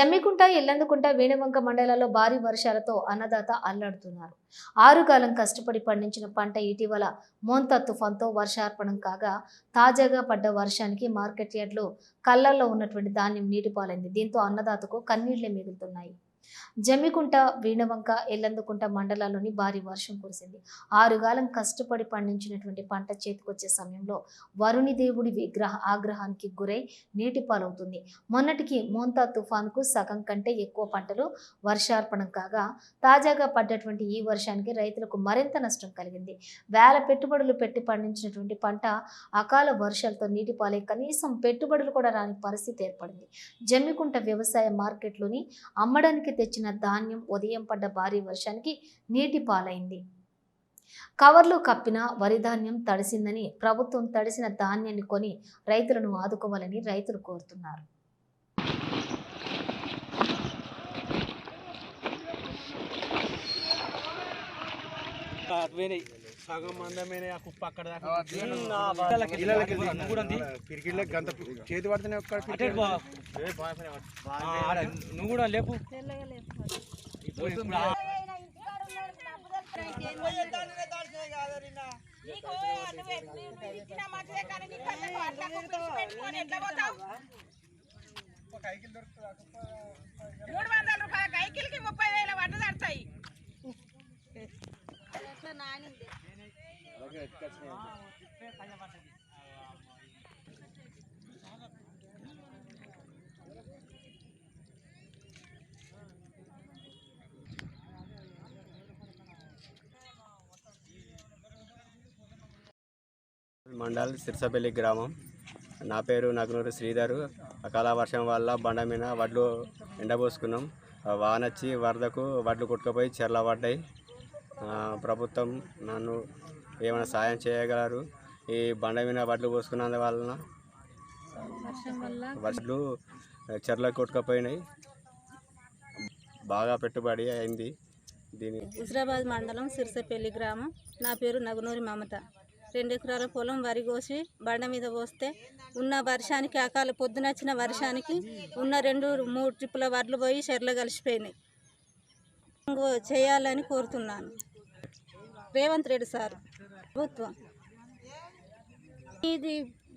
జమ్మికుంట ఎల్లందుకుంట వేణువంక మండలాల్లో భారీ వర్షాలతో అన్నదాత అల్లాడుతున్నారు. ఆరుగాలం కష్టపడి పండించిన పంట ఇటీవల మోంత తుఫాన్తో వర్షార్పణం కాగా తాజాగా పడ్డ వర్షానికి మార్కెట్ యార్డ్లో కళ్ళల్లో ఉన్నటువంటి ధాన్యం నీటిపాలైంది. దీంతో అన్నదాతకు కన్నీళ్ళే మిగులుతున్నాయి. జమ్మికుంట వీణవంక ఎల్లందుకుంట మండలాల్లోని భారీ వర్షం కురిసింది. ఆరుగాలం కష్టపడి పండించినటువంటి పంట చేతికొచ్చే సమయంలో వరుణి దేవుడి విగ్రహ ఆగ్రహానికి గురై నీటి పాలవుతుంది. మొన్నటికి మోంతా తుఫాన్కు సగం కంటే ఎక్కువ పంటలు వర్షార్పణం కాగా తాజాగా పడ్డటువంటి ఈ వర్షానికి రైతులకు మరింత నష్టం కలిగింది. వేల పెట్టుబడులు పెట్టి పండించినటువంటి పంట అకాల వర్షాలతో నీటి పాలై కనీసం పెట్టుబడులు కూడా రాని పరిస్థితి ఏర్పడింది. జమ్మికుంట వ్యవసాయ మార్కెట్లోని అమ్మడానికి తెచ్చిన ధాన్యం ఉదయం పడ్డ భారీ వర్షానికి నీటి పాలైంది. కవర్లు కప్పిన వరి ధాన్యం తడిసిందని ప్రభుత్వం తడిసిన ధాన్యాన్ని కొని రైతులను ఆదుకోవాలని రైతులు కోరుతున్నారు. Ah, పోయినాయి సగం మందమైన ఆ కుప్ప అక్కడ చేతి పడితేనే నువ్వు కూడా లేపు. మూడు వందల రూపాయల కైకిల్కి ముప్పై వేల వడ్డు తడతాయి మండల్ సిర్సపల్లి గ్రామం. నా పేరు నగ్నూరు శ్రీధరు. అకాల వర్షం వల్ల బండ మీద వడ్లు ఎండబోసుకున్నాం. వానొచ్చి వాన వచ్చి వరదకు వడ్లు కొట్టుకుపోయి చెర్ల పడ్డాయి. ప్రభుత్వం నన్ను ఏమైనా సాయం చేయగలరు? ఈ బండ మీద వడ్లు పోసుకున్నందు వలన వడ్లు చెర్లకు కొట్టుకుపోయినాయి. బాగా పెట్టుబడి అయింది దీని హుజరాబాద్ మండలం సిరిసపల్లి గ్రామం. నా పేరు నగునూరి మమత. రెండు ఎకరాల పొలం వరి కోసి బండ మీద పోస్తే ఉన్న వర్షానికి అకాల పొద్దునొచ్చిన వర్షానికి ఉన్న రెండు మూడు ట్రిప్పుల వడ్లు పోయి చెర్ల కలిసిపోయినాయి. చేయాలని కోరుతున్నాను. రేవంత్ రెడ్డి సార్. ప్రభుత్వం ఇది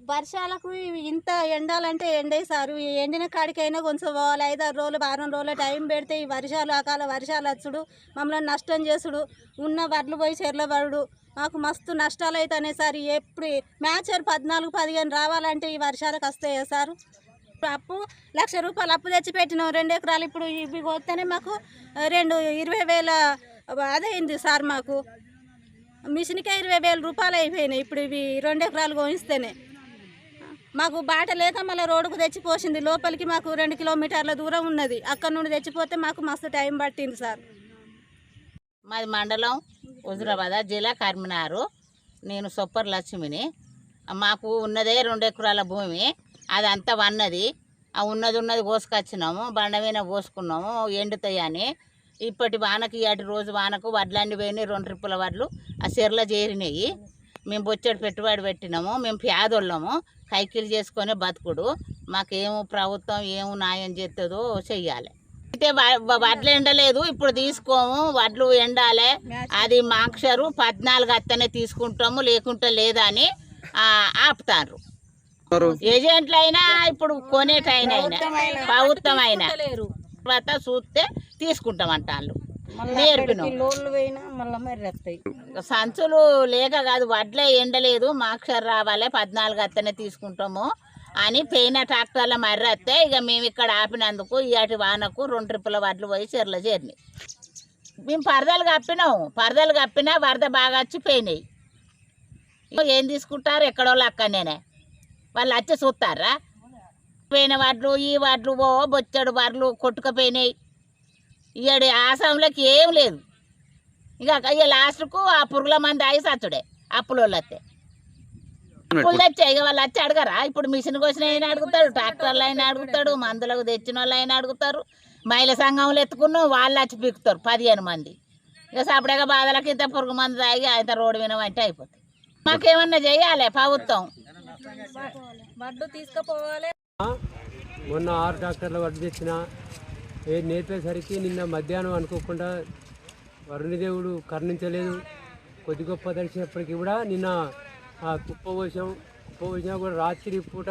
వర్షాలకు ఇంత ఎండాలంటే ఎండేశారు. ఈ ఎండిన కాడికైనా కొంచెం పోవాలి. ఐదు ఆరు రోజులు వారం రోజులు టైం పెడితే ఈ వర్షాలు అకాల వర్షాలు వచ్చుడు. మమ్మల్ని నష్టం చేసుడు. ఉన్న వడ్లు పోయి చెర్లబడు పడుడు. మాకు మస్తు నష్టాలు అవుతాయి సార్ ఎప్పుడు మ్యాచర్ పద్నాలుగు పదిహేను రావాలంటే ఈ వర్షాలకు వస్తాయా సార్? అప్పు లక్ష రూపాయలు అప్పు తెచ్చి పెట్టినాం రెండు ఎకరాలు ఇప్పుడు ఇవి పోతేనే మాకు రెండు ఇరవై వేల అదైంది సార్ మాకు. మిషన్కే ఇరవై వేల రూపాయలు అయిపోయినాయి. ఇప్పుడు ఇవి రెండు ఎకరాలు కోయిస్తేనే. మాకు బాట లేక మళ్ళీ రోడ్డుకు తెచ్చిపోసింది. లోపలికి మాకు రెండు కిలోమీటర్ల దూరం ఉన్నది. అక్కడ నుండి తెచ్చిపోతే మాకు మస్తు టైం పట్టింది సార్. మాది మండలం హుజురాబాద్ జిల్లా కరీంనగర్. నేను సొప్పర్ లక్ష్మిని. మాకు ఉన్నదే రెండు ఎకరాల భూమి. అంతా వన్నది. ఆ ఉన్నది ఉన్నది కోసుకొచ్చినాము. బండ మీద పోసుకున్నాము ఎండుతాయని. ఇప్పటి వానకి అటు రోజు వానకు వడ్లన్నీ పోయినాయి రెండు ట్రిప్పుల వడ్లు. ఆ చెర్ల చేరినాయి. మేము బొచ్చడి పెట్టుబడి పెట్టినాము మేము పేదోళ్ళము. కైకిలు చేసుకొని బతుకుడు. మాకేమో ప్రభుత్వం ఏమో న్యాయం చేస్తుందో చెయ్యాలి. అయితే వడ్లు ఎండలేదు ఇప్పుడు తీసుకోము. వడ్లు ఎండాలి. అది మాక్షరు పద్నాలుగు అత్తనే తీసుకుంటాము లేకుంటే లేదా అని ఆ, ఆపుతారు ఏజెంట్లు అయినా ఇప్పుడు కొనేటైనా అయినా ప్రభుత్వం అయినా లేరు. తర్వాత చూస్తే తీసుకుంటాం అంటాళ్ళు నేర్పినాం. లోన్లు పోయినా మళ్ళీ మరి వస్తాయి సంచులు లేక కాదు వడ్లే ఎండలేదు మాక్షర్ రావాలి పద్నాలుగు అత్తనే తీసుకుంటాము అని పోయిన ట్రాక్టర్ల మర్రి వస్తే ఇక మేము ఇక్కడ ఆపినందుకు ఇటు వానకు రెండు ట్రిప్పుల వడ్లు పోయి చెర్ల చేరినాయి. మేము పరదలు కప్పినాం. పరదలు కప్పినా వరద బాగా వచ్చి పోయినాయి. ఏం తీసుకుంటారు? ఎక్కడోళ్ళు అక్కడనే వాళ్ళు వచ్చి చూస్తారా? పోయిన వడ్లు ఈ వడ్లు ఓ బొచ్చడు వడ్లు కొట్టుకుపోయినాయి. ఇయ్యడు ఆసాంలోకి ఏం లేదు. ఇక ఇక లాస్ట్కు ఆ పురుగుల మంది ఆగి సచ్చుడే అప్పులోళ్ళు వస్తే అప్పులు తెచ్చా ఇక వాళ్ళు వచ్చి అడగరా? ఇప్పుడు మిషన్ కోసిన అయినా అడుగుతాడు ట్రాక్టర్లు అయినా అడుగుతాడు మందులకు తెచ్చిన వాళ్ళు అయినా అడుగుతారు. మహిళా సంఘంలో ఎత్తుకున్నాం వాళ్ళు వచ్చి పీకుతారు పదిహేను మంది. ఇక సపడేగా బాధలకి ఇంత పురుగు మంది తాగి ఇంత రోడ్డు వినమంటే అయిపోతుంది మాకేమన్నా చేయాలి ప్రభుత్వం. మొన్న ఆరు ట్రాక్టర్లు వడ్లు తెచ్చిన నేర్పేసరికి నిన్న మధ్యాహ్నం అనుకోకుండా వరుణదేవుడు కరుణించలేదు. కొద్ది గొప్ప దర్శనప్పటికీ కూడా నిన్న ఆ కుప్ప పోసాం కుప్ప పోసినా కూడా రాత్రి పూట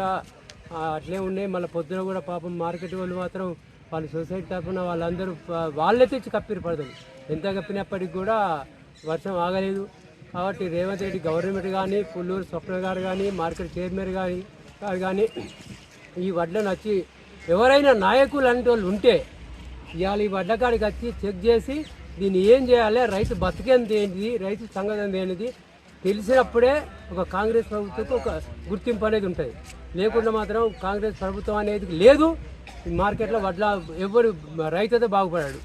అట్లే ఉన్నాయి మళ్ళీ పొద్దున కూడా పాపం మార్కెట్ వాళ్ళు మాత్రం వాళ్ళ సొసైటీ తరఫున వాళ్ళందరూ వాళ్ళే తెచ్చి కప్పిరు పడతారు ఎంత కప్పినప్పటికి కూడా వర్షం ఆగలేదు. కాబట్టి రేవంత్ రెడ్డి గవర్నమెంట్ కానీ పుల్లూరు స్వప్న గారు కానీ మార్కెట్ చైర్మన్ కానీ గారు కానీ ఈ వడ్లను వచ్చి ఎవరైనా నాయకులు అంటే వాళ్ళు ఉంటే ఇవాళ ఈ వడ్లకాడికి వచ్చి చెక్ చేసి దీన్ని ఏం చేయాలి? రైతు బతికేంది ఏంటిది? రైతు సంగతి ఏంటిది? తెలిసినప్పుడే ఒక కాంగ్రెస్ ప్రభుత్వంకు ఒక గుర్తింపు అనేది ఉంటుంది. లేకుండా మాత్రం కాంగ్రెస్ ప్రభుత్వం అనేది లేదు. మార్కెట్లో వడ్ల ఎవరు రైతు అయితే బాగుపడాడు.